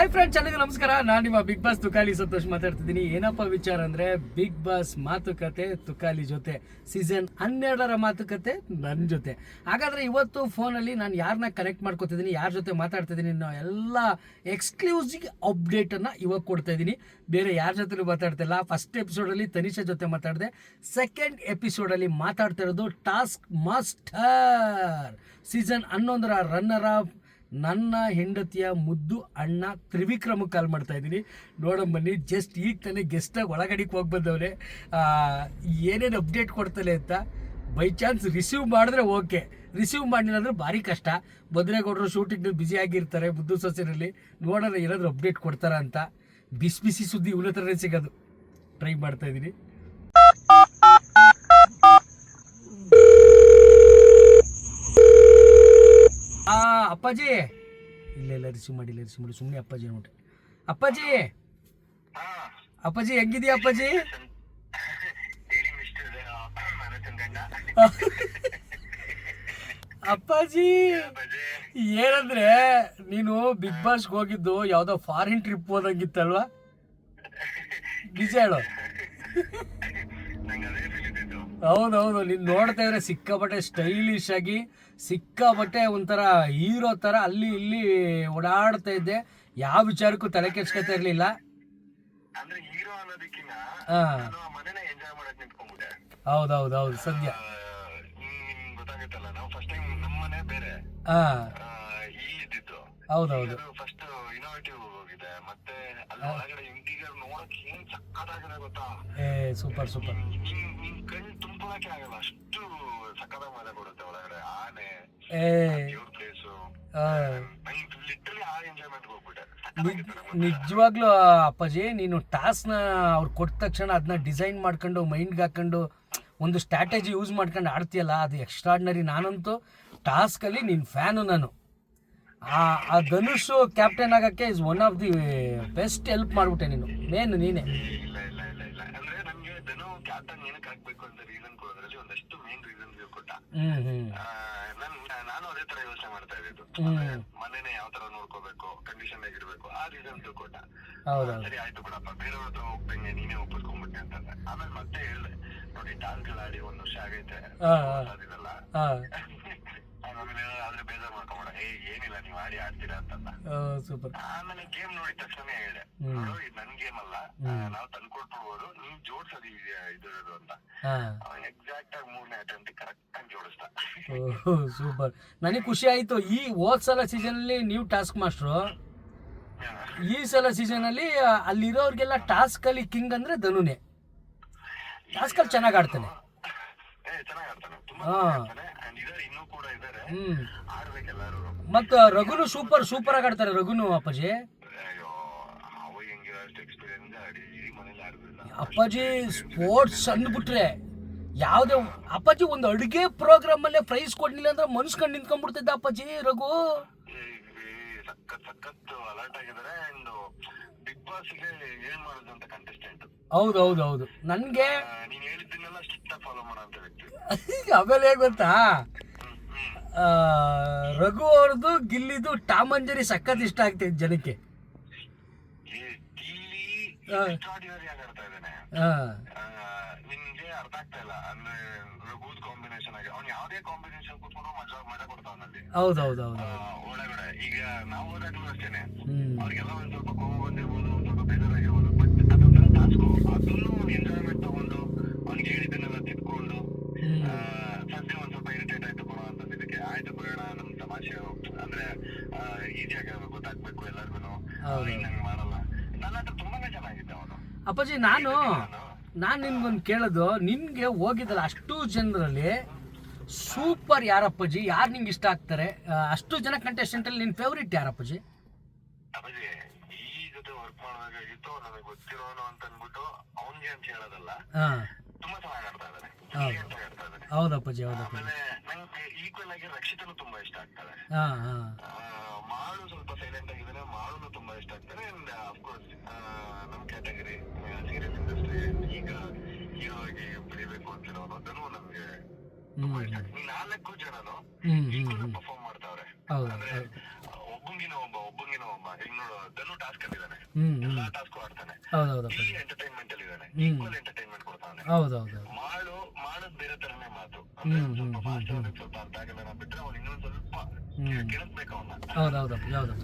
Hi friends ಚೆನ್ನಾಗಿ ನಮಸ್ಕಾರ. ನಾನು ನಿಮ್ಮ ಬಿಗ್ ಬಾಸ್ ತುಕಾಲಿ ಸಂತೋಷ್ ಮಾತಾಡ್ತಿದ್ದೀನಿ. ಏನಪ್ಪ ವಿಚಾರ ಅಂದರೆ ಬಿಗ್ ಬಾಸ್ ಮಾತುಕತೆ ತುಕಾಲಿ ಜೊತೆ ಸೀಸನ್ ಹನ್ನೆರಡರ ಮಾತುಕತೆ ನನ್ನ ಜೊತೆ. ಹಾಗಾದರೆ ಇವತ್ತು ಫೋನಲ್ಲಿ ನಾನು ಯಾರನ್ನ ಕನೆಕ್ಟ್ ಮಾಡ್ಕೊತಿದ್ದೀನಿ, ಯಾರ ಜೊತೆ ಮಾತಾಡ್ತಿದ್ದೀನಿ ಅನ್ನೋ ಎಲ್ಲ ಎಕ್ಸ್ಕ್ಲೂಸಿವ್ ಅಪ್ಡೇಟನ್ನು ಇವಾಗ ಕೊಡ್ತಾ ಇದ್ದೀನಿ ಬೇರೆ ಯಾರ ಜೊತೆಲೂ ಮಾತಾಡ್ತಿಲ್ಲ ಫಸ್ಟ್ ಎಪಿಸೋಡಲ್ಲಿ ತನಿಷಾ ಜೊತೆ ಮಾತಾಡಿದೆ. ಸೆಕೆಂಡ್ ಎಪಿಸೋಡಲ್ಲಿ ಮಾತಾಡ್ತಾ ಇರೋದು ಟಾಸ್ಕ್ ಮಾಸ್ಟರ್ ಸೀಸನ್ ಹನ್ನೊಂದರ ರನ್ನರ್ ಅಪ್ ನನ್ನ ಹೆಂಡತಿಯ ಮುದ್ದು ಅಣ್ಣ ತ್ರಿವಿಕ್ರಮ ಕಾಲ್ ಮಾಡ್ತಾ ಇದ್ದೀನಿ. ನೋಡೋಣ ಬನ್ನಿ ಜಸ್ಟ್ ಈಗ ತಾನೇ ಗೆಸ್ಟಾಗಿ ಒಳಗಡೆಗೆ ಹೋಗಿ ಬಂದವ್ರೆ ಏನೇನು ಅಪ್ಡೇಟ್ ಕೊಡ್ತಲೆ ಅಂತ ಬೈ ಚಾನ್ಸ್ ರಿಸೀವ್ ಮಾಡಿದ್ರೆ ಓಕೆ ರಿಸೀವ್ ಮಾಡಲಿಲ್ಲ ಅಂದ್ರೆ ಭಾರಿ ಕಷ್ಟ. ಭದ್ರೇಗೌಡರು ಶೂಟಿಂಗ್ ಬ್ಯುಸಿ ಆಗಿರ್ತಾರೆ ಮುದ್ದು ಸೊಸೆನಲ್ಲಿ. ನೋಡೋಣ ಏನಾದರೂ ಅಪ್ಡೇಟ್ ಕೊಡ್ತಾರ ಅಂತ. ಬಿಸಿ ಬಿಸಿ ಸುದ್ದಿ ಇವನ ಸಿಗೋದು. ಟ್ರೈ ಮಾಡ್ತಾ ಇದ್ದೀನಿ ಆ ಅಪ್ಪಾಜಿ. ಇಲ್ಲ ಇಲ್ಲ ರಿಸೀವ್ ಮಾಡಿಲ್ಲ ರಿಸೀವ್ ಮಾಡಿ ಸುಮ್ಮನೆ ಅಪ್ಪಾಜಿ ನೋಡ್ರಿ ಅಪ್ಪಾಜಿ. ಅಪ್ಪಾಜಿ ಹೆಂಗಿದ್ಯಾ ಅಪ್ಪಾಜಿ? ಅಪ್ಪಾಜಿ ಏನಂದ್ರೆ ನೀನು ಬಿಗ್ ಬಾಸ್ಗೆ ಹೋಗಿದ್ದು ಯಾವ್ದೋ ಫಾರಿನ್ ಟ್ರಿಪ್ ಹೋದಂಗಿತ್ತಲ್ವಾ? ನಿಜ ಹೇಳು. ಹೌದೌದು ನೀನು ನೋಡ್ತಾ ಇದ್ರೆ ಸಿಕ್ಕಾಪಟ್ಟೆ ಸ್ಟೈಲಿಶ್ ಆಗಿ ಸಿಕ್ಕಾಪಟ್ಟೆ ಒಂಥರ ಹೀರೋ ಥರ ಅಲ್ಲಿ ಇಲ್ಲಿ ಓಡಾಡ್ತಾ ಇದ್ದೆ. ಯಾವ ವಿಚಾರಕ್ಕೂ ತಲೆ ಕೆಡ್ಸ್ಕೊತಾ ಇರಲಿಲ್ಲ. ಅಂದ್ರೆ ಹೀರೋ ಹೌದೌದು. ಫಸ್ಟ್ ಇನೋವೇಟಿವ್ ಹೋಗಿದೆ. ಮತ್ತೆ ಅಲ್ಲಿ ಒಳಗಡೆ ಇಂಟೀರಿಯರ್ ನೋಡಕ್ಕೆ ಏನ್ ಸಕ್ಕತ್ತಾಗಿದೆ ಗೊತ್ತಾ? ಏ ಸೂಪರ್ ಸೂಪರ್ ನಿಮ್ ನಿಮ್ ಕಣ್ ತುಂಬಿಡಕ್ಕೆ ಆಗಲ್ಲ. ಅಷ್ಟು ಸಕ್ಕತ್ತಾಗಿ ಮಜಾ ಕೊಡುತ್ತೆ ಒಳಗಡೆ. ಆನೆ ಏ. ದೇವ್ರ ಪ್ಲೇಸು ನಂಗೆ ಲಿಟ್ರಲಿ ಆ ಎಂಜಾಯ್ಮೆಂಟ್ ಹೋಗ್ಬಿಟ್ಟೆ. ನಿಜವಾಗ್ಲೂ ಅಪ್ಪಾಜಿ ನೀನು ಟಾಸ್ಕ್ನ ಅವ್ರು ಕೊಟ್ಟ ತಕ್ಷಣ ಅದನ್ನ ಡಿಸೈನ್ ಮಾಡ್ಕೊಂಡು ಮೈಂಡ್ಗೆ ಹಾಕೊಂಡು ಒಂದು ಸ್ಟ್ರಾಟಜಿ ಯೂಸ್ ಮಾಡ್ಕೊಂಡು ಆಡ್ತೀಯಲ್ಲ ಅದು ಎಕ್ಸ್ಟ್ರಾಡ್ನರಿ ನಾನಂತೂ ಟಾಸ್ಕಲ್ಲಿ ನಿನ್ನ ಫ್ಯಾನು ನಾನು. ಆ ಆ ಧನುಷ್ ಕ್ಯಾಪ್ಟನ್ ಆಗಕ್ಕೆ is one of the best help ಮಾಡ್ಬಿಟ್ಟೆ ನೀನು. ಮೇನ್ ನೀನೆ. ಇಲ್ಲ ಇಲ್ಲ ಇಲ್ಲ ಇಲ್ಲ ಅಂದ್ರೆ ನಮ್ಗೆ ಧನು ಕ್ಯಾಪ್ಟನ್ ಏನಕ್ಕೆ ಆಗ್ಬೇಕು ಅಂತ ರೀಸನ್ ಕೊಡೋದ್ರಲ್ಲಿ ಒಂದಷ್ಟು ಮೇನ್ ರೀಸನ್ ಕೊಟ್ಟ. ಹ್ಞೂ ಆ, ನನ್ ನಾನು ಅದೇ ತರ ಯೋಚನೆ ಮಾಡ್ತಾ ಇದ್ದಿದ್ದು ಹ್ಮ್. ಮನೇನೆ ಯಾವ ತರ ನೋಡ್ಕೋಬೇಕು ಕಂಡೀಷನ್ ಆಗಿರ್ಬೇಕು ಆ ರೀಸನ್ ಕೊಟ್ಟ. ಸರಿ ಆಯ್ತು ಬಿಡಪ್ಪ ಬೇರೆಯವ್ರ ಹತ್ರ ಹೋಗ್ದಂಗೆ ನೀನೇ ಒಪ್ಪಿಸ್ಕೊಂಡ್ಬಿಟ್ಟೆ ಅಂತಂದ್ರೆ ಆಮೇಲೆ ಮತ್ತೆ ಹೇಳ್ದೆ ನೋಡಿ ಟಾಸ್ಕ್ ಆಡಿ ಒಂದ್ ವರ್ಷ ಆಗೈತೆ ಆದ್ರೆ ಬೇಜಾರ್ ಮಾಡ್ಕೊಂಬೇಡ. ಏ ಏನಿಲ್ಲ ನೀವ್ ಆಡಿ ಆಡ್ತೀರಾ ಅಂತಂದ. ಸೂಪರ್ ಆಮೇಲೆ ಗೇಮ್ ನೋಡಿದ ತಕ್ಷಣ ಹೇಳಿದೆ. ನೋಡು ಇದು ನನ್ ಗೇಮ್ ಅಲ್ಲ. ನಾವು ತಂದ್ಕೊಟ್ಬಿಡ್ಬೋದು ನೀವ್ ಜೋಡ್ಸೋದು ಇದಿರೋದು ಅಂತ. ಎಕ್ಸಾಕ್ಟ್ ಆಗಿ ಮೂರನೇ ಅಟೆಂಪ್ಟ್ ಕರೆಕ್ಟ್ ಆಗಿ ಜೋಡಿಸ್ದ. ಸೂಪರ್ ನನಗೆ ಖುಷಿ ಆಯ್ತು. ಈ ಹೋದ್ ಸಲ ಸೀಸನ್ ಅಲ್ಲಿ ನೀವು ಟಾಸ್ಕ್ ಮಾಸ್ಟ್ರು ಈ ಸಲ ಸೀಸನಲ್ಲಿ ಅಲ್ಲಿರೋರ್ಗೆಲ್ಲ ಟಾಸ್ಕಲ್ಲಿ ಕಿಂಗ್ ಅಂದ್ರೆ ಧನುನೇ. ಆಡ್ತಾನೆ. ಏ ಚೆನ್ನಾಗ್ ಆಡ್ತಾನೆ. ಚೆನ್ನಾಗ್ ಆಡ್ತಾನೆ. ಮತ್ತು ರಘುನು ಸೂಪರ್ ಸೂಪರ್ ಆಗಿ ಆಡ್ತಾರೆ ರಘುನು ಅಪ್ಪಾಜಿ. ಅಪ್ಪಾಜಿ ಸ್ಪೋರ್ಟ್ಸ್ ಅಂದ್ಬಿಟ್ರೆ ಯಾವುದೇ ಅಪ್ಪಾಜಿ ಒಂದು ಅಡುಗೆ ಪ್ರೋಗ್ರಾಮಲ್ಲೇ ಪ್ರೈಸ್ ಕೊಡ್ಲಿಲ್ಲ ಅಂದ್ರೆ ಮನ್ಸ್ಕೊಂಡು ನಿಂತ್ಕೊಂಡ್ಬಿಡ್ತಿದ್ದ ಅಪ್ಪಾಜಿ ರಘು. ಸಖತ್ ಸಖತ್ ಅಲರ್ಟ್ ಆಗಿದ್ದಾರೆ ಅಂಡ್ ಬಿಗ್ ಬಾಸ್ಗೆ ಏನ್ ಮಾಡೋದು ಅಂತ ಕಂಟೆಸ್ಟೆಂಟ್ ಹೌದು ಹೌದು ಹೌದು ನನಗೆ ನೀನ್ ಹೇಳಿದ್ದನ್ನೆಲ್ಲ ಸ್ಟ್ರಿಕ್ಟ್ ಆಗಿ ಫಾಲೋ ಮಾಡೋ ಅಂತ ವ್ಯಕ್ತಿ. ಆಮೇಲೆ ಹೇಗೆ ಗೊತ್ತಾ? ರಘು ಅವ್ರದ್ದು ಗಿಲ್ಲಿದು ಟಾಮಂಜರಿ ಸಖತ್ ಇಷ್ಟ ಆಗ್ತೈತೆ ಜನಕ್ಕೆ. ಆ, ಅರ್ಥ ಆಗ್ತಾ ಇಲ್ಲ. ಅಂದ್ರೆ ರಘುದ್ ಕಾಂಬಿನೇಷನ್ ಆಗಿ ಅವ್ನು ಯಾವ್ದೇ ಕಾಂಬಿನೇಷನ್ ಕೂತ್ಕೊಂಡು ಮಜಾ ಮಜಾ ಕೊಡ್ತಾವನಲ್ಲಿ ಹೌದು ಹೌದು ಹೌದು ಒಳಗಡೆ ಈಗ ನಾವು ಹೋದಾಗ್ಲೂ ಅಷ್ಟೇನೆ. ಅವ್ರಿಗೆಲ್ಲ ಒಂದ್ ಸ್ವಲ್ಪ ಕೋಪ ಬಂದಿರ್ಬೋದು ಒಂದ್ ಸ್ವಲ್ಪ ಬೇಜಾರಾಗಿರ್ಬೋದು. ಬಟ್ ಅದೊಂಥರ ಟಾಸ್ಕು. ಅದನ್ನು ಒಂದು ಎಂಜಾಯ್ಮೆಂಟ್ ತಗೊಂಡು ಅವ್ನಿಗೆ ಹೇಳಿದ್ದನ್ನೆಲ್ಲ ತಿದ್ಕೊಂಡು ಸದ್ಯ ಒಂದ್ ಸ್ವಲ್ಪ ಇರಿಟೇಟ್ ಆಯ್ತು ಕೊಡೋ ಅಂತ ಇದಕ್ಕೆ ಆಯ್ತು ಬಿಡೋಣ ನಮ್ ತಮಾಷೆ ಅಂದ್ರೆ ಈಸಿಯಾಗಿ ಗೊತ್ತಾಗ್ಬೇಕು ಎಲ್ಲರಿಗೂ. ನಂಗೆ ಮಾಡಲ್ಲ. ನನ್ನ ಹತ್ರ ತುಂಬಾನೇ ಚೆನ್ನಾಗಿದ್ದ ಅವನು. ಅಪ್ಪಾಜಿ ನಾನು ನಾನು ನಿನ್ಗೊಂದು ಕೇಳೋದು ನಿನ್ಗೆ ಹೋಗಿದ್ದಲ್ಲ ಅಷ್ಟು ಜನರಲ್ಲಿ ಸೂಪರ್ ಯಾರಪ್ಪಜಿ ಯಾರು ನಿಂಗೆ ಇಷ್ಟ ಆಗ್ತಾರೆ? ಅಷ್ಟು ಜನ ಕಂಟೆಸ್ಟೆಂಟಲ್ಲಿ ನಿನ್ನ ಫೇವ್ರೇಟ್ ಯಾರಪ್ಪಾಜಿ? ಅಪ್ಪಾಜಿ ಈ ಜೊತೆ ವರ್ಕ್ ಮಾಡುವಾಗ ಇತ್ತು ನನಗೆ ಗೊತ್ತಿರೋನು ಅಂತ ಅಂದ್ಬಿಟ್ಟು ಅವನ್ಗೆ ಅಂತ ಹೇಳೋದಲ್ಲ ಹಾಂ. ತುಂಬಾ ಚೆನ್ನಾಗಿ ಆಡ್ತಾ ಇದ್ದಾನೆ ಹೌದು. ಅಂತ ಆಡ್ತಾ ಇದ್ದಾನೆ ಹೌದಪ್ಪಾಜಿ ಆಮೇಲೆ ನಂಗೆ ಈಕ್ವಲ್ ಆಗಿ ರಕ್ಷಿತನು ತುಂಬಾ ಇಷ್ಟ ಆಗ್ತಾರೆ ಹಾಂ ಹಾಂ. ಆ, ಮಾಳು ಸ್ವಲ್ಪ ಸೈಲೆಂಟ್ ಆಗಿದ್ದಾನೆ ಮಾಳುನು ತುಂಬಾ ಇಷ್ಟ ಆಗ್ತಾರೆ ಅಂಡ್ ಅಫ್ಕೋರ್ಸ್ ನಮ್ ಕ್ಯಾಟಗರಿ ಸೀರಿಯಲ್ ಇಂಡಸ್ಟ್ರಿ ಈಗ ಹೀರೋ ಆಗಿ ಬೆಳಿಬೇಕು ಅಂತಿರೋನು ಅದನ್ನು ನಮ್ಗೆ ನಾಲ್ಕು ಜನನು ಪರ್ಫಾರ್ಮ್ ಮಾಡ್ತಾವ್ರೆ. ಅಂದ್ರೆ ಒಬ್ಬಂಗಿನ ಒಬ್ಬ ಒಬ್ಬಂಗಿನ ಒಬ್ಬ. ಈಗ ನೋಡು ಧನು ಟಾಸ್ಕ್ ಅಲ್ಲಿ ಎಲ್ಲಾ ಟಾಸ್ಕ್ ಆಡ್ತಾನೆ. ಇಲ್ಲಿ ಎಂಟರ್ಟೈನ್ಮೆಂಟ್ ಅಲ್ಲಿ ಇದ್ದಾನೆ. ಹ್ಮ್. ಈಕ್ವಲ್ ಎಂಟರ್ಟೈನ್ಮೆಂಟ್ ಕೊಡ್ತಾನೆ ಮಾಡು ಮಾಡೋದ್ ಬೇರೆ ತರನೇ ಮಾತು. ಸ್ವಲ್ಪ ಫಾಸ್ಟ್ ಸ್ವಲ್ಪ ಅರ್ಥ ಆಗಲ್ಲ ಬಿಟ್ರೆ ಅವ್ನು ಇನ್ನೊಂದ್ ಸ್ವಲ್ಪ. ಕೆಣಕ್ಬೇಕು ಅವನ್ನ ಅವನು.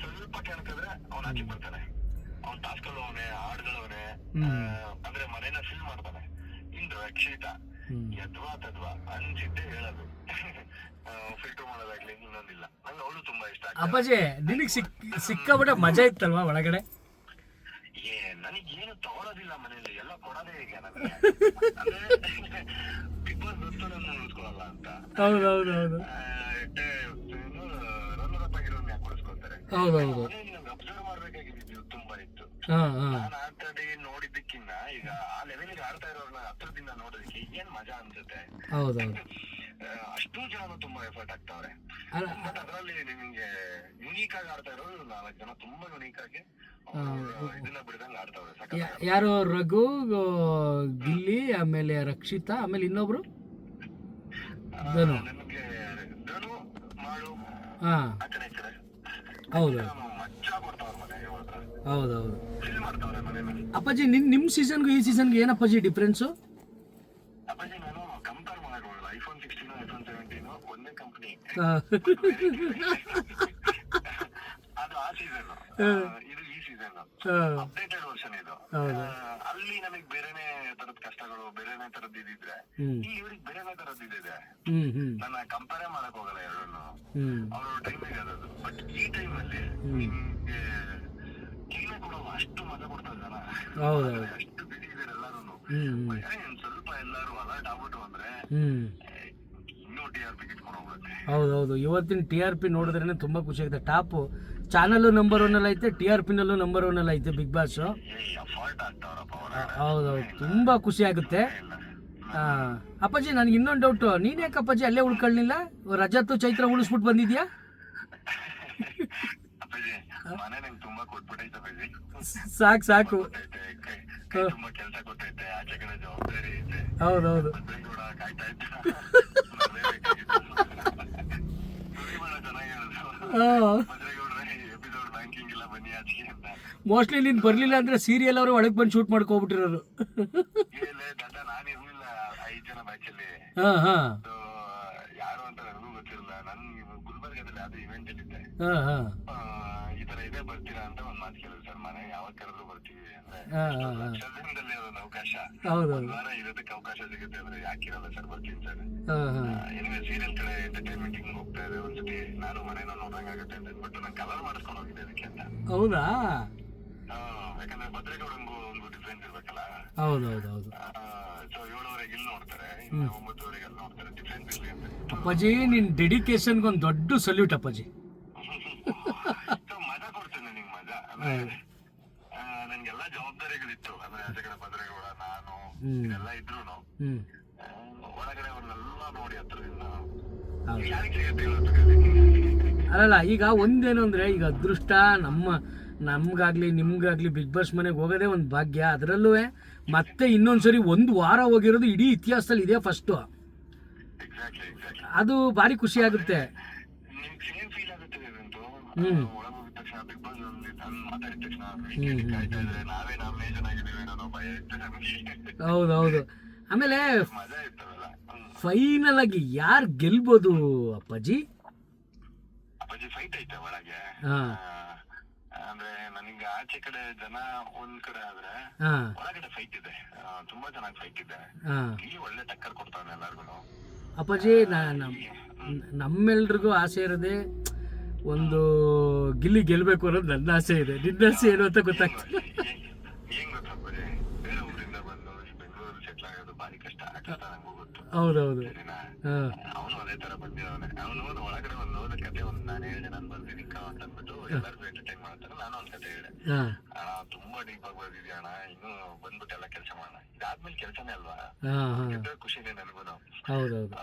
ಸ್ವಲ್ಪ ಕೆಣಕಿದ್ರೆ ಅವ್ನ ಆಚೆ ಬರ್ತಾನೆ. ಅವ್ನ ಟಾಸ್ಕ್ ಅವನೇ ಹಾಡ್ಗಳವನೇ. ಅಂದ್ರೆ ಮನೇನ ಫಿಲ್ ಮಾಡ್ತಾನೆ. ಇಂದ್ರ ರಕ್ಷಿತ ಯದ್ವಾ ತದ್ವಾ ಅನ್ಸಿದ್ದೆ ಹೇಳೋದು. ಫಿಲ್ಟರ್ ಮಾಡೋದಾಗ್ಲಿ ಇನ್ನೊಂದಿಲ್ಲ. ನಂಗೆ ಅವಳು ತುಂಬಾ ಇಷ್ಟ. ಅಪ್ಪಾಜಿ ನಿನಗೆ ಸಿಕ್ ಸಿಕ್ಕಾಬಿಟ್ಟೆ ಮಜಾ ಇತ್ತಲ್ವಾ ಒಳಗಡೆ? ಏ ನನಗೇನು ತಗೊಳೋದಿಲ್ಲ ಮನೆಯಲ್ಲಿ ಎಲ್ಲ ಕೊಡೋದೇ ಈಗ ನನಗೆ. ಬಿಗ್ ಬಾಸ್ ಗೊತ್ತು ನಾನು ಉಳಿಸ್ಕೊಳಲ್ಲ ಅಂತ ಹೌದೌದು ಹೌದು ಆಗಿರೋನ್ ಯಾಕೆ ಉಳಿಸ್ಕೊತಾರೆ ಹೌದೌದು. ಅಬ್ಸರ್ವ್ ಹಾ ನಾನು ಆಡ್ತಾ ನೋಡಿದ್ದಕ್ಕಿಂತ ಈಗ ಆ ಲೆವೆಲ್ಗೆ ಆಡ್ತಾ ಇರೋರ್ನ ಹತ್ರದಿಂದ ನೋಡೋದಕ್ಕೆ ಏನ್ ಮಜಾ ಅನ್ಸುತ್ತೆ? ಹೌದೌದು. ಅಷ್ಟು ಜನನು ತುಂಬಾ ಎಫರ್ಟ್ ಆಗ್ತಾವ್ರೆ ಬಟ್ ಅದ್ರಲ್ಲಿ ನಿಮ್ಗೆ ಯುನೀಕ್ ಆಗಿ ಆಡ್ತಾ ಇರೋರು ನಾಲ್ಕು ಜನ ತುಂಬಾ ಯುನೀಕ್ ಆಗಿ ಅವ್ರು ಇದನ್ನ ಬಿಡ್ದಂಗ್ ಆಡ್ತಾವ್ರೆ ಯಾರು ರಘು ಗಿಲ್ಲಿ ಆಮೇಲೆ ರಕ್ಷಿತಾ ಆಮೇಲೆ ಇನ್ನೊಬ್ರು? ಧನು. ನಮ್ಗೆ ಧನು ಮಾಡು ಹಾ. ಹೌದು. ಹೌದೌದು. ಅಪ್ಪಾಜಿ ನಿನ್ ನಿಮ್ಮ ಸೀಸನ್ಗೂ ಈ ಸೀಸನ್ಗೆ ಏನಪ್ಪಾಜಿ ಡಿಫ್ರೆನ್ಸು ಅಪ್ಪಾಜಿ ನಾನು ಕಂಪೇರ್ ಮಾಡೋದು ಐಫೋನ್ ಸಿಕ್ಸ್ಟೀನ್ ಐಫೋನ್ ಸೆವೆಂಟೀನ್ ಒಂದೇ ಕಂಪನಿ ಅದು ಆ ಸೀಸನ್ ಇದು ಈ ಸೀಸನ್ ಅಪ್ಡೇಟೆಡ್ ವರ್ಷನ್ ಇದು. ಅಲ್ಲಿ ನಮಗೆ ಬೇರೆನೆ ತರದ ಕಷ್ಟಗಳು ಬೇರೆನೆ ತರದ್ ಇದಿದ್ರೆ ಇವ್ರಿಗೆ ಬೇರೆನೆ ತರದ್ ಇದಿದೆ. ಹ್ಮ್ ಹ್ಮ್. ನನ್ನ ಕಂಪೇರ್ ಮಾಡಕ್ ಹೋಗಲ್ಲ ಎರಡನ್ನು. ಅವ್ರ ಟೈಮಿಗೆ ಅದು ಬಟ್ ಈ ಟೈಮ್ ಅಲ್ಲಿ ನಿಮ್ಗೆ ಅಷ್ಟು ಮಜಾ ಕೊಡ್ತಾ ಜನ ಹೌದೌದು. ಅಷ್ಟು ಬಿಸಿ ಇದಾರೆ ಎಲ್ಲಾರು ಹ್ಮ್. ಸ್ವಲ್ಪ ಎಲ್ಲಾರು ಅಲರ್ಟ್ ಆಗ್ಬಿಟ್ರು ಅಂದ್ರೆ ಹ್ಮ್. ಇನ್ನೂ ಟಿ ಆರ್ ಪಿ ಕಿಟ್ಕೊಂಡು ಹೋಗ್ಬಿಡುತ್ತೆ ಹೌದೌದು. ಇವತ್ತಿನ ಟಿ ಆರ್ ಪಿ ನೋಡಿದ್ರೇನೆ ತುಂಬಾ ಖುಷಿ ಆಗುತ್ತೆ. ಟಾಪು ಚಾನಲ್ಲು ನಂಬರ್ ಒನ್ ಅಲ್ಲಿ ಐತೆ, ಟಿ ಆರ್ ಪಿನಲ್ಲೂ ನಂಬರ್ ಒನ್ ಅಲ್ಲಿ ಐತೆ ಬಿಗ್ ಬಾಸ್. ಎಫರ್ಟ್ ಆಗ್ತಾವ್ರಪ್ಪ ಅವ್ರ ಹೌದೌದು. ತುಂಬ ಖುಷಿ ಆಗುತ್ತೆ. ಅಪ್ಪಾಜಿ, ನನಗೆ ಇನ್ನೊಂದು ಡೌಟು ನೀನು ಯಾಕೆ ಅಪ್ಪಾಜಿ ಅಲ್ಲೇ ಉಳ್ಕೊಳ್ಳಿಲ್ಲ ರಜತ್ತು ಚೈತ್ರ ಉಳಿಸ್ಬಿಟ್ಟು ಬಂದಿದ್ಯಾ? ಮನೆ ನಂಗೆ ತುಂಬಾ ಕೊಟ್ಬಿಟ್ಟೈತೆ ಬಿಡಿ ಸಾಕು ಸಾಕು ತುಂಬಾ ಕೆಲಸ ಕೊಟ್ಟೈತೆ ಆಚೆ ಕಡೆ ಜವಾಬ್ದಾರಿ ಐತೆ ಹೌದೌದು ಕೂಡ ಕಾಯ್ತಾ ಇದ್ದ ಮೋಸ್ಟ್ಲಿ ನಿನ್ ಬರ್ಲಿಲ್ಲ ಅಂದ್ರೆ ಸೀರಿಯಲ್ ಅವರು ಒಳಗ್ ಬಂದು ಶೂಟ್ ಮಾಡ್ಕೋಬಿಟ್ಟಿರೋರು ಹಾ ಹಾ ಹಾಂ ಹಾಂ ಯಾರು ಅಂತ ನನಗೂ ಗೊತ್ತಿರಲಿಲ್ಲ ನನ್ ಗುಲ್ಬರ್ಗದಲ್ಲಿ ಅದು ಇವೆಂಟ್ ಇದ್ದೆ ಹಾಂ ಹಾಂ ಆ, ಈ ತರ ಇದೆ ಬರ್ತೀರಾ ಅಂತ ಒಂದ್ ಸರ್ ಯಾವಾಗ ಕರೆದ್ರು ಬರ್ತೀವಿ ಅಂದ್ರೆ ಹಾಂ ಅದೊಂದು ಅವಕಾಶ. ಒಂದ್ ವಾರ ಇರೋದಕ್ಕೆ ಅವಕಾಶ ಸಿಗುತ್ತೆ ಅಂದ್ರೆ ಯಾಕಿರಲ್ಲ ಸರ್ ಬರ್ತೀನಿ ಸರ್. ಏನಿವೆ ಸೀರಿಯಲ್ ಕಡೆ ಎಂಟರ್ಟೈನ್ಮೆಂಟ್ ಹೋಗ್ತಾ ಇದೆ ಒಂದ್ಸತಿ ನಾನು ಮನೇನ ನೋಡ್ದಂಗಾಗುತ್ತೆ ಅಂತ ಅಂದ್ಬಿಟ್ಟು ನಾನು ಕಲರ್ ಮಾಡಿಸ್ಕೊಂಡು ಹೋಗಿದ್ದೆ ಅದಕ್ಕೆ ಅಂತ. ಹೌದಾ? ಯಾಕಂದ್ರೆ ಭದ್ರೇಗೌಡಂಗೂ ಒಂದು ಡಿಫ್ರೆನ್ಸ್ ಇರ್ಬೇಕಲ್ಲ. ಹೌದೌದು ಹೌದು ಸೊ ಏಳುವರೆಗೆ ಇಲ್ಲಿ ನೋಡ್ತಾರೆ ಒಂಬತ್ತುವರೆಗೆ ಅಲ್ಲಿ ನೋಡ್ತಾರೆ ಡಿಫ್ರೆನ್ಸ್ ಇರ್ಲಿ ಅಂತ. ಅಪ್ಪಾಜಿ ನಿನ್ ಡೆಡಿಕೇಶನ್ಗೊಂದು ದೊಡ್ಡ ಸಲ್ಯೂಟ್ ಅಪ್ಪಾಜಿ. ಮಜಾ ಕೊಡ್ತೇನೆ ನಿಂಗೆ ಮಜಾ ಅಂದ್ರೆ ಆ, ನನ್ಗೆಲ್ಲ ಜವಾಬ್ದಾರಿಗಳಿತ್ತು ಅಂದ್ರೆ ಆಚೆ ಕಡೆ ಭದ್ರೇಗೌಡ ಇದೆಲ್ಲ ಇದ್ರು ಹ್ಞೂ ಒಳಗಡೆ ಅವ್ರನ್ನೆಲ್ಲ ನೋಡಿ ಹತ್ರದಿಂದ ಹೌದು. ಯಾರಿಗೆ ಸಿಗುತ್ತೆ ಅಲ್ಲಲ್ಲ ಈಗ ಒಂದೇನು ಅಂದರೆ ಈಗ ಅದೃಷ್ಟ ನಮ್ಮ ನಮಗಾಗ್ಲಿ ನಿಮ್ಗಾಗ್ಲಿ ಬಿಗ್ ಬಾಸ್ ಮನೆಗೆ ಹೋಗೋದೇ ಒಂದು ಭಾಗ್ಯ. ಅದರಲ್ಲೂ ಮತ್ತೆ ಇನ್ನೊಂದು ಸರಿ ಒಂದು ವಾರ ಹೋಗಿರೋದು ಇಡೀ ಇತಿಹಾಸದಲ್ಲಿ ಇದೆ ಫಸ್ಟು ಅದು ಭಾರಿ ಖುಷಿ ಆಗುತ್ತೆ. ನಿಮ್ಗೆ ಮಾತಾಡಿದ ತಕ್ಷಣ ಹ್ಮ್. ಕಾಯ್ತಾ ಇದ್ರೆ ನಾವೇ ನಾಮೇ ಚೆನ್ನಾಗಿದ್ದೀವಿ ಅನ್ನೋ ಭಯ ಇತ್ತು ನಮಗೆ ಹೌದು ಹೌದು ಆಮೇಲೆ ಮಜಾ ಇತ್ತಲ್ಲ. ಫೈನಲ್ ಆಗಿ ಯಾರು ಗೆಲ್ಬೋದು ಅಪ್ಪಾಜಿ? ಅಪ್ಪಾಜಿ ಫೈಟ್ ಐತೆ ಒಳಗೆ? ಹಾ. ಅಂದ್ರೆ ನನಗೆ ಆಚೆ ಕಡೆ ಜನ ಒಂದ್ ಕಡೆ ಆದ್ರೆ ಹಾ. ಒಳಗಡೆ ಫೈಟ್ ಇದೆ. ಆ, ತುಂಬಾ ಚೆನ್ನಾಗಿ ಫೈಟ್ ಇದೆ. ಹಾಂ. ಇಲ್ಲಿ ಒಳ್ಳೆ ಟಕ್ಕರ್ ಕೊಡ್ತಾನೆ ಎಲ್ಲಾರ್ಗು ಅಪ್ಪಾಜಿ ನಾ ನಮ್- ನಮ್ಮೆಲ್ರಿಗೂ ಆಸೆ ಇರೋದೇ ಒಂದು ಗಿಲ್ಲಿ ಗೆಲ್ಲಬೇಕು ಅನ್ನೋದು ನನ್ನ ಆಸೆ ಇದೆ. ನಿನ್ನ ಆಸೆ ಏನು ಅಂತ ಗೊತ್ತಾಗ್ತದೆ. ಹೌದೌದು. ಹಾ. ಅವನು ಅದೇ ತರ ಬಂದಿರೋನೆ. ಅವನು ಒಳಗಡೆ ಒಂದು ಕತೆ ಒಂದು ನಾನು ಹೇಳಿದೆ ನಾನು ಬಂದಿದ್ದೀನಿ ಅಂತ ಅಂದ್ಬಿಟ್ಟು ಎಲ್ಲರಿಗೂ ಎಂಟರ್ಟೈನ್ ನಾನು ಒಂದ್ ಕತೆ ಹೇಳಿದೆ. ಹಾಂ. ಅಣ್ಣ ತುಂಬಾ ಡೀಪ್ ಆಗಿ ಬರ್ದಿದ್ಯಾ ಅಣ್ಣ? ಇನ್ನು ಬಂದ್ಬಿಟ್ಟು ಎಲ್ಲ ಕೆಲಸ ಮಾಡೋಣ. ಇದಾದ್ಮೇಲೆ ಕೆಲಸನೇ ಅಲ್ವಾ? ಹಾಂ ಹಾಂ. ಗೆದ್ದ ಖುಷಿನೇ ನನಗೂ ಹೌದೌದು.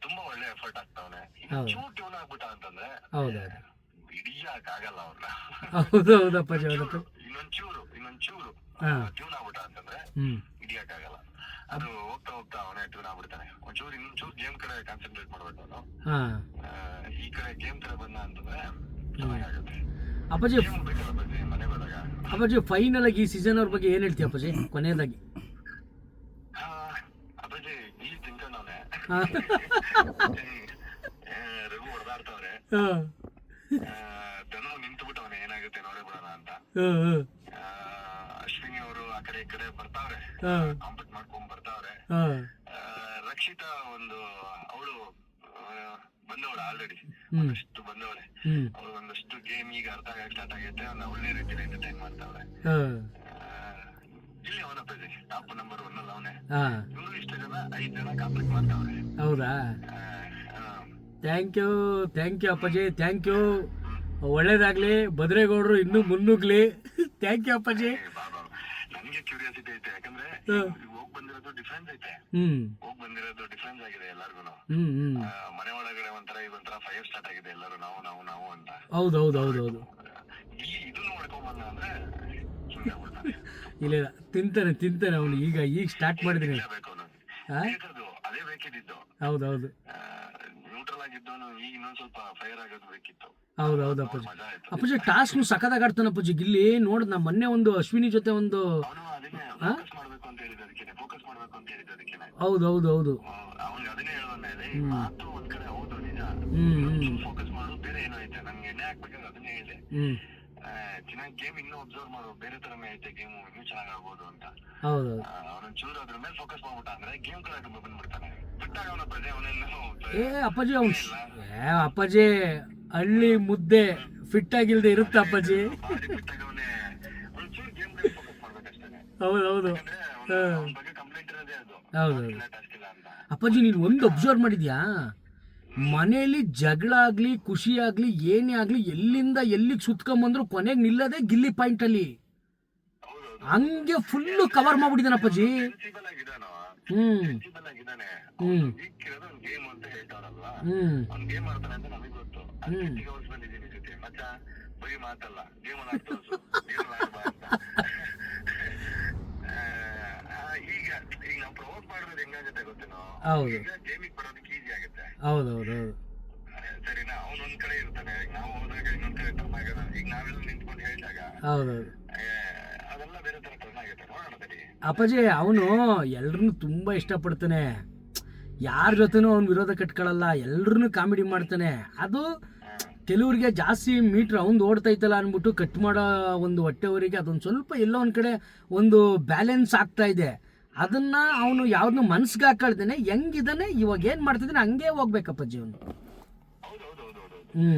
ತುಂಬಾ ಒಳ್ಳೆ ಎಫರ್ಟ್ ಆಗ್ತಾವನೆ. ಹೌದು. ಚೂರ್ ಟ್ಯೂನ್ ಆಗ್ಬಿಟ್ಟ ಅಂತಂದ್ರೆ ಹೌದೌದು ಹಿಡಿಯಕ್ ಆಗಲ್ಲ ಅವ್ರನ್ನ ಹೌದೌದು ಅಪ್ಪಾಜಿ ಹೌದಪ್ಪ ಇನ್ನೊಂದ್ ಚೂರು ಇನ್ನೊಂದ್ ಚೂರು. ಹಾ. ಟ್ಯೂನ್ ಆಗ್ಬಿಟ್ಟ ಅಂತಂದ್ರೆ ಹ್ಞೂ ಹಿಡಿಯಕ್ ಆಗಲ್ಲ. ಅದು ಹೋಗ್ತಾ ಹೋಗ್ತಾ ಅವನೇ ಟ್ಯೂನ್ ಆಗ್ಬಿಡ್ತಾನೆ. ಒಂಚೂರು ಇನ್ನೊಂಚೂರು ಗೇಮ್ ಕಡೆ ಕಾನ್ಸಂಟ್ರೇಟ್ ಮಾಡ್ಬೇಕು ಅವನು. ಹಾಂ. ಈ ಕಡೆ ಗೇಮ್ ಕಡೆ ಬಂದ ಅಂತಂದ್ರೆ ಚೆನ್ನಾಗಾಗುತ್ತೆ ಅಪ್ಪಾಜಿ ಅಪ್ಪಾಜಿ ಫೈನಲ್ ಆಗಿ ಈ ಸೀಸನ್ ಅವ್ರ ಬಗ್ಗೆ ಏನು ಹೇಳ್ತೀಯ ಅಪ್ಪಾಜಿ ಕೊನೆಯದಾಗಿ? ನಿಂತು ಬಿಟ್ಟವನೆ ಏನಾಗುತ್ತೆ ನೋಡೇ ಬಿಡೋಣ ಅಂತ. ಹಾಂ ಹಾಂ. ಆ, ಅಶ್ವಿನಿ ಅವರು ಆ ಕಡೆ ಈ ಕಡೆ ಬರ್ತಾವ್ರೆ. ಕಾಂಪೀಟ್ ಮಾಡ್ಕೊಂಡ್ ಬರ್ತಾವ್ರೆ. ರಕ್ಷಿತಾ ಒಂದು ಅವಳು ಬಂದವಳು ಆಲ್ರೆಡಿ. ಒಂದಷ್ಟು ಬಂದವಳೆ. ಅವ್ರು ಒಂದಷ್ಟು ಗೇಮ್ ಈಗ ಅರ್ಥ ಆಗಕ್ಕೆ ಸ್ಟಾರ್ಟ್ ಆಗೈತೆ ಅವ್ನ ಒಳ್ಳೆ ರೀತಿಯಲ್ಲಿ ಎಂಟರ್ಟೈನ್ ಮಾಡ್ತಾವಳೆ. ಇಲ್ಲಿ ಅವನ ಪ್ರಜೆ ಟಾಪ್ ನಂಬರ್ ಒನ್ ಅಲ್ಲ ಅವನೇ. ಇವರು ಇಷ್ಟು ಜನ ಐದು ಜನ ಕಾಂಪ್ಲೀಟ್ ಮಾಡ್ತಾವ್ರೆ ಹೌದಾ? ಥ್ಯಾಂಕ್ ಯು ಥ್ಯಾಂಕ್ ಯು ಅಪ್ಪಾಜಿ ಥ್ಯಾಂಕ್ ಯು ಒಳ್ಳೇದಾಗ್ಲಿ ಭದ್ರೇಗೌಡರು ಇನ್ನೂ ಮುನ್ನುಗ್ಲಿ. ಥ್ಯಾಂಕ್ ಯು ಅಪ್ಪಾಜಿ. ನನಗೆ ಕ್ಯೂರಿಯಾಸಿಟಿ ಐತೆ. ಯಾಕಂದ್ರೆ ಬಂದಿರೋದು ಡಿಫ್ರೆನ್ಸ್ ಐತೆ. ಹೋಗ್ ಬಂದಿರೋದು ಡಿಫ್ರೆನ್ಸ್ ಆಗಿದೆ ಎಲ್ಲಾರ್ಗು ಹ್ಞೂ ಹ್ಞೂ ಮನೆ ಒಳಗಡೆ ಒಂಥರ ಇದೊಂಥರ ಫೈರ್ ಸ್ಟಾರ್ಟ್ ಆಗಿದೆ ಎಲ್ಲರೂ ನಾವು ನಾವು ನಾವು ಅಂತ. ಹೌದು ಹೌದು ಹೌದು ಹೌದು. ಇಲ್ಲಿ ಇದು ನೋಡ್ಕೊಂಡ್ ಬಂದ ಅಂದ್ರೆ ಇಲ್ಲ ಇಲ್ಲ. ತಿಂತಾನೆ ತಿಂತಾನೆ ಅವನು. ಈಗ ಈಗ ಸ್ಟಾರ್ಟ್ ಹಾ? ಅದೇ ಬೇಕಿದ್ದು ಹೌದು ಹೌದು ಆಗಿದ್ದವನು ಈಗ ಇನ್ನೊಂದ್ ಸ್ವಲ್ಪ ಫೈರ್ ಆಗೋದು ಬೇಕಿತ್ತು ಹೌದು ಹೌದು ಅಪ್ಪಾಜಿ. ಮಜಾ ಆಯ್ತು. ಅಪ್ಪಾಜಿ ಟಾಸ್ಕ್ನು ಸಖತ್ತಾಗಿ ಆಡ್ತಾನೆ ಅಪ್ಪಾಜಿ. ಗಿಲ್ಲಿ ನೋಡ್ ನಾ ಮೊನ್ನೆ ಒಂದು ಅಶ್ವಿನಿ ಜೊತೆ ಒಂದು ಅವನು ಅದನ್ನೇ ಫೋಕಸ್ ಮಾಡ್ಬೇಕು ಅಂತ ಹೇಳಿದ ಅದಕ್ಕೆ ಫೋಕಸ್ ಮಾಡ್ಬೇಕು ಅಂತ ಹೇಳಿದ ಅದಕ್ಕೆ ಹೌದು ಹೌದು ಹೌದು. ಅವನಿಗೆ ಅದನ್ನೇ ಹೇಳೋದೇ ಮಾತು ಒಂದ್ ಕಡೆ ಹೌದು ನಿಜ. ಹ್ಮ್ ಹ್ಮ್. ಫೋಕಸ್ ಮಾಡು ಬೇರೆ ಏನೋ ಐತೆ ನಮ್ಗೆ ಎಣ್ಣೆ ಹಾಕ್ಬೇಕಾದ್ರೆ ಅದನ್ನೇ ಹೇಳಿದೆ ಹ್ಮ್. ಚೆನ್ನಾಗಿ ಗೇಮ್ ಇನ್ನೂ ಅಬ್ಸರ್ವ್ ಮಾಡು ಬೇರೆ ತರನೇ ಐತೆ ಗೇಮ್ ಇನ್ನೂ ಚೆನ್ನಾಗ್ ಆಗ್ಬೋದು ಅಂತ. ಹೌದು ಅವನ ಚೂರು ಅದ್ರ ಮೇಲೆ ಫೋಕಸ್ ಮಾಡ್ಬಿಟ್ಟ ಅಂದ್ರೆ ಗೇಮ್ ಕಡೆ ಬಂದ್ಬಿಡ್ತಾನೆ. ಏ, ಅಪ್ಪಾಜಿ, ಅವ್ನು ಏ, ಅಪ್ಪಾಜಿ, ಹಳ್ಳಿ ಮುದ್ದೆ ಫಿಟ್ ಆಗಿಲ್ದೆ ಇರುತ್ತೆ ಅಪ್ಪಾಜಿ. ಹೌದೌದು. ಹೌದೌದು. ಅಪ್ಪಾಜಿ, ನೀನು ಒಂದು ಅಬ್ಸರ್ವ್ ಮಾಡಿದ್ಯಾ? ಮನೆಯಲ್ಲಿ ಜಗಳ ಆಗಲಿ, ಖುಷಿ ಆಗಲಿ, ಏನೇ ಆಗಲಿ, ಎಲ್ಲಿಂದ ಎಲ್ಲಿಗೆ ಸುತ್ಕೊಂಬಂದ್ರು ಕೊನೆಗೆ ನಿಲ್ಲದೆ ಗಿಲ್ಲಿ ಪಾಯಿಂಟ್ ಅಲ್ಲಿ. ಹೌದೌದು ಹಂಗೆ ಫುಲ್ಲು ಕವರ್ ಮಾಡ್ಬಿಟ್ಟಿದ್ದಾನಪ್ಪಾಜಿ ಹ್ಮ್. ಆಗಿದ್ದಾನೆ ಹ್ಮ್. ಗೇಮ್ ಅಂತ ಹ್ಮ್. ಅವ್ನ್ ಗೇಮ್ ಆಡ್ತಾನೆ ಅಂತ ನಮಗೆ ಗೊತ್ತು. ಅದಕ್ಕೆ ವರ್ಷ ಬಂದಿದ್ದೀನಿ ಜೊತೆ ಮಚ್ಚ ಬರೀ ಮಾತಲ್ಲ. ಗೇಮ್ ಆಡ್ ತೋರ್ಸು ಗೇಮ್ ಆಡ್ಬಾ ಅಂತ. ಆ, ಈಗ ಈಗ ನಾವು ಪ್ರಮೋಟ್ ಮಾಡೋದು ಹೆಂಗಾಗುತ್ತೆ ಗೊತ್ತೇನೋ? ಹೌದು. ಈಗ ಗೇಮಿಗೆ ಬರೋದಕ್ಕೆ ಈಸಿ ಆಗುತ್ತೆ. ಹೌದು ಸರಿನಾ? ಅವ್ನ್ ಒಂದ್ ಕಡೆ ಇರ್ತಾನೆ. ಈಗ ನಾವು ಹೋದಾಗ ಇನ್ನೊಂದ್ ಕಡೆ ಟರ್ನ್ ಆಗೋಣ ಈಗ ನಾವೆಲ್ಲ ನಿಂತ್ಕೊಂಡು ಹೇಳಿದಾಗ ಹೌದು ಹೌದು ಆ, ಅದೆಲ್ಲ ಬೇರೆ ತರ ಟರ್ನ್ ಆಗುತ್ತೆ ನೋಡೋಣ ತಡಿ ಅಪ್ಪಾಜಿ ಅವನು ಎಲ್ರನ್ನೂ ತುಂಬ ಇಷ್ಟಪಡ್ತಾನೆ. ಯಾರ ಜೊತೆನೂ ಅವ್ನು ವಿರೋಧ ಕಟ್ಕೊಳ್ಳಲ್ಲ ಎಲ್ರನ್ನೂ ಕಾಮಿಡಿ ಮಾಡ್ತಾನೆ. ಅದು ಕೆಲವ್ರಿಗೆ ಜಾಸ್ತಿ ಮೀಟ್ರ್ ಅವ್ನು ಓಡ್ತೈತಲ್ಲ ಅಂದ್ಬಿಟ್ಟು ಕಟ್ ಮಾಡೋ ಒಂದು ಹೊಟ್ಟೆವರಿಗೆ ಅದೊಂದು ಸ್ವಲ್ಪ ಎಲ್ಲೋ ಒಂದು ಕಡೆ ಒಂದು ಬ್ಯಾಲೆನ್ಸ್ ಆಗ್ತಾ ಇದೆ. ಅದನ್ನ ಅವನು ಯಾವ್ದನ್ನು ಮನ್ಸಿಗೆ ಹಾಕೊಳ್ತಾನೆ ಹೆಂಗಿದಾನೆ ಇವಾಗ ಏನು ಮಾಡ್ತಿದ್ದಾನೆ ಹಂಗೆ ಹೋಗ್ಬೇಕಪ್ಪ ಹೌದು ಹ್ಞೂ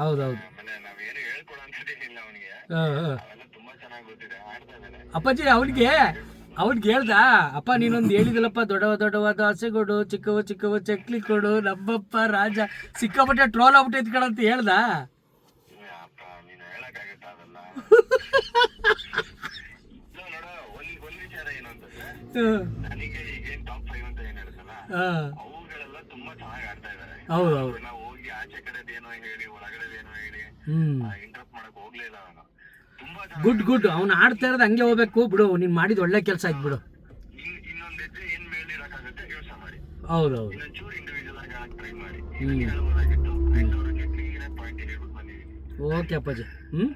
ಹೌದೌದು ಹಾಂ ಹಾಂ. ಅಪ್ಪಾಜಿ ಅವನಿಗೆ ಅವ್ನಿಗೆ ಹೇಳ್ದ ಅಪ್ಪ ನೀನೊಂದು ಹೇಳಿದಲ್ಲಪ್ಪ ದೊಡ್ಡವ ದೊಡ್ಡವಾದ ಕೊಡು ಚಿಕ್ಕವ ಚಿಕ್ಕವ ಚಕ್ಲಿ ಕೊಡು ನಮ್ಮಪ್ಪ ರಾಜ ಸಿಕ್ಕಾಪಟ್ಟೆ ಟ್ರೋಲ್ ಆಗ್ಬಿಟ್ಟೈತ್ ಟಾಪ್ ಫೈವ್ ಅಂತ ಹೇಳ್ದ. ಹೇಳ್ತಲ್ಲ ಗುಡ್ ಗುಡ್. ಅವ್ನು ಆಡ್ತಾ ಇರೋದು ಹಂಗೆ ಹೋಗ್ಬೇಕು. ಬಿಡು, ನೀನು ಮಾಡಿದ ಒಳ್ಳೆ ಕೆಲಸ ಆಯ್ತು ಬಿಡು. ಹೌದೌದು ಓಕೆ, ಅಪ್ಪಾಜಿ. ಹ್ಞೂ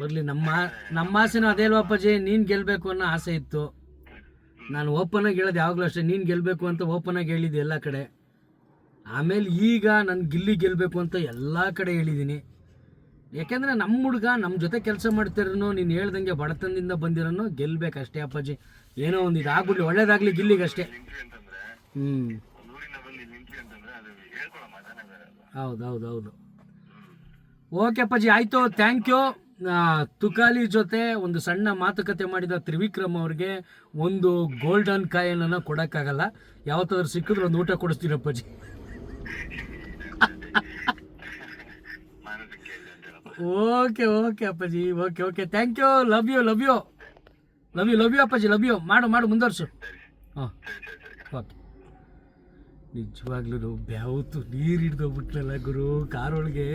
ಬರಲಿ, ನಮ್ಮ ನಮ್ಮ ಆಸೆನೂ ಅದೇ ಅಲ್ವಾ, ಅಪ್ಪಾಜಿ? ನೀನು ಗೆಲ್ಬೇಕು ಅನ್ನೋ ಆಸೆ ಇತ್ತು. ನಾನು ಓಪನ್ ಆಗಿ ಹೇಳೋದು ಯಾವಾಗಲೂ ಅಷ್ಟೇ. ನೀನು ಗೆಲ್ಬೇಕು ಅಂತ ಓಪನ್ ಆಗಿ ಹೇಳಿದ್ದೆ ಎಲ್ಲ ಕಡೆ. ಆಮೇಲೆ ಈಗ ನಾನು ಗಿಲ್ಲಿ ಗೆಲ್ಲಬೇಕು ಅಂತ ಎಲ್ಲ ಕಡೆ ಹೇಳಿದ್ದೀನಿ ಯಾಕೆಂದರೆ ನಮ್ಮ ಹುಡುಗ ನಮ್ಮ ಜೊತೆ ಕೆಲಸ ಮಾಡ್ತಿರೋನು, ನೀನು ಹೇಳ್ದಂಗೆ ಬಡತನದಿಂದ ಬಂದಿರೋನು ಗೆಲ್ಬೇಕಷ್ಟೇ ಅಪ್ಪಾಜಿ. ಏನೋ ಒಂದು ಇದಾಗ್ಬಿಡ್ಲಿ ಒಳ್ಳೇದಾಗಲಿ ಗಿಲ್ಲಿಗೆ ಅಷ್ಟೇ. ಅಂತಂದ್ರೆ ಹ್ಞೂ ಹೌದು ಹೌದು ಹೌದು ಓಕೆ ಅಪ್ಪಾಜಿ, ಆಯಿತು ಥ್ಯಾಂಕ್ ಯು ತುಕಾಲಿ ಜೊತೆ ಒಂದು ಸಣ್ಣ ಮಾತುಕತೆ ಮಾಡಿದ ತ್ರಿವಿಕ್ರಮ್ ಅವ್ರಿಗೆ ಒಂದು ಗೋಲ್ಡನ್ ಕಾಯನ್ನು ಕೊಡೋಕ್ಕಾಗಲ್ಲ. ಯಾವತ್ತಾದ್ರೂ ಸಿಕ್ಕಿದ್ರೆ ಒಂದು ಊಟ ಕೊಡಿಸ್ತೀನಿ ಓಕೆ ಓಕೆ ಅಪ್ಪಾಜಿ, okay okay. Thank you love you love you love you love you ಅಪ್ಪಾಜಿ ಲವ್ ಯು ಮಾಡು ಮಾಡು, ಮುಂದುವರ್ಸು. ಹಾಂ. ಓಕೆ. ನಿಜವಾಗ್ಲೂ ಬ್ಯಾವತ್ತು ನೀರು ಹಿಡ್ದೋಗ್ಬಿಟ್ಲಲ್ಲ ಗುರು, ಕಾರೊಳಗೆ.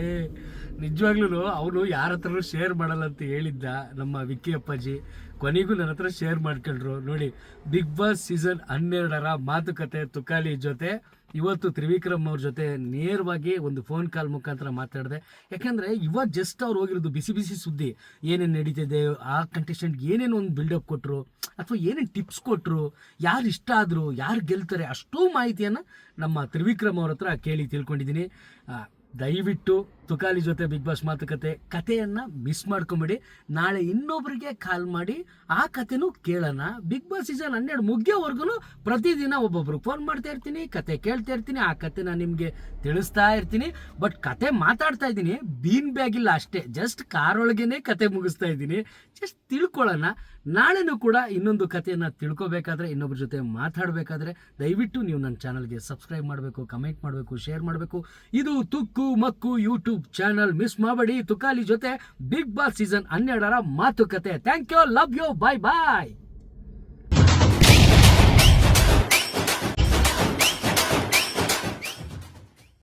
ನಿಜವಾಗ್ಲೂ ಅವನು ಯಾರ ಹತ್ರನೂ ಶೇರ್ ಮಾಡಲ್ಲ ಅಂತ ಹೇಳಿದ್ದ ನಮ್ಮ ವಿಕ್ಕಿ ಅಪ್ಪಾಜಿ. ಕೊನೆಗೂ ನನ್ನ ಹತ್ರ ಶೇರ್ ಮಾಡ್ಕೊಂಡ್ರು. ನೋಡಿ ಬಿಗ್ ಬಾಸ್ ಸೀಸನ್ ಹನ್ನೆರಡರ ಮಾತುಕತೆ ತುಕಾಲಿ ಜೊತೆ. ಇವತ್ತು ತ್ರಿವಿಕ್ರಮ್ ಅವ್ರ ಜೊತೆ ನೇರವಾಗಿ ಒಂದು ಫೋನ್ ಕಾಲ್ ಮುಖಾಂತರ ಮಾತಾಡಿದೆ. ಯಾಕಂದರೆ ಇವಾಗ ಜಸ್ಟ್ ಅವ್ರು ಹೋಗಿರೋದು ಬಿಸಿ ಬಿಸಿ ಸುದ್ದಿ. ಏನೇನು ನಡೀತಿದೆ, ಆ ಕಂಟೆಸ್ಟೆಂಟ್ಗೆ ಏನೇನು ಒಂದು ಬಿಲ್ಡಪ್ ಕೊಟ್ಟರು ಅಥವಾ ಏನೇನು ಟಿಪ್ಸ್ ಕೊಟ್ಟರು ಯಾರು ಇಷ್ಟ ಆದರು, ಯಾರು ಗೆಲ್ತಾರೆ, ಅಷ್ಟೂ ಮಾಹಿತಿಯನ್ನು ನಮ್ಮ ತ್ರಿವಿಕ್ರಮ್ ಅವ್ರ ಹತ್ರ ಕೇಳಿ ತಿಳ್ಕೊಂಡಿದ್ದೀನಿ. ದಯವಿಟ್ಟು ತುಕಾಲಿ ಜೊತೆ ಬಿಗ್ ಬಾಸ್ ಮಾತುಕತೆ ಕಥೆಯನ್ನು ಮಿಸ್ ಮಾಡ್ಕೊಂಬಿಡಿ. ನಾಳೆ ಇನ್ನೊಬ್ಬರಿಗೆ ಕಾಲ್ ಮಾಡಿ ಆ ಕಥೆನೂ ಕೇಳೋಣ. ಬಿಗ್ ಬಾಸ್ ಸೀಸನ್ ಹನ್ನೆರಡು ಮುಗಿಯೋವರೆಗೂ ಪ್ರತಿದಿನ ಒಬ್ಬೊಬ್ರು ಫೋನ್ ಮಾಡ್ತಾ ಇರ್ತೀನಿ, ಕತೆ ಕೇಳ್ತಾ ಇರ್ತೀನಿ, ಆ ಕಥೆನ ನಿಮಗೆ ತಿಳಿಸ್ತಾ ಇರ್ತೀನಿ. ಬಟ್ ಕತೆ ಮಾತಾಡ್ತಾ ಇದ್ದೀನಿ ಬೀನ್ ಬ್ಯಾಗ್ ಇಲ್ಲ ಅಷ್ಟೇ. ಜಸ್ಟ್ ಕಾರೊಳಗೇನೆ ಕತೆ ಮುಗಿಸ್ತಾ ಇದ್ದೀನಿ. ಜಸ್ಟ್ ತಿಳ್ಕೊಳ್ಳೋಣ. ನಾಳೆನೂ ಕೂಡ ಇನ್ನೊಂದು ಕಥೆಯನ್ನು ತಿಳ್ಕೊಬೇಕಾದ್ರೆ ಇನ್ನೊಬ್ಬರ ಜೊತೆ ಮಾತಾಡಬೇಕಾದ್ರೆ ದಯವಿಟ್ಟು ನೀವು ನನ್ನ ಚಾನಲ್ಗೆ ಸಬ್ಸ್ಕ್ರೈಬ್ ಮಾಡಬೇಕು ಕಮೆಂಟ್ ಮಾಡಬೇಕು ಶೇರ್ ಮಾಡಬೇಕು. ಇದು ತುಕ್ಕು ಮಕ್ಕು ಯೂಟ್ಯೂಬ್ ಚಾನಲ್ ಮಿಸ್ ಮಾಡಬೇಡಿ ತುಕಾಲಿ ಜೊತೆ ಬಿಗ್ ಬಾಸ್ ಸೀಸನ್ ಹನ್ನೆರಡರ ಮಾತುಕತೆ thank you love you bye bye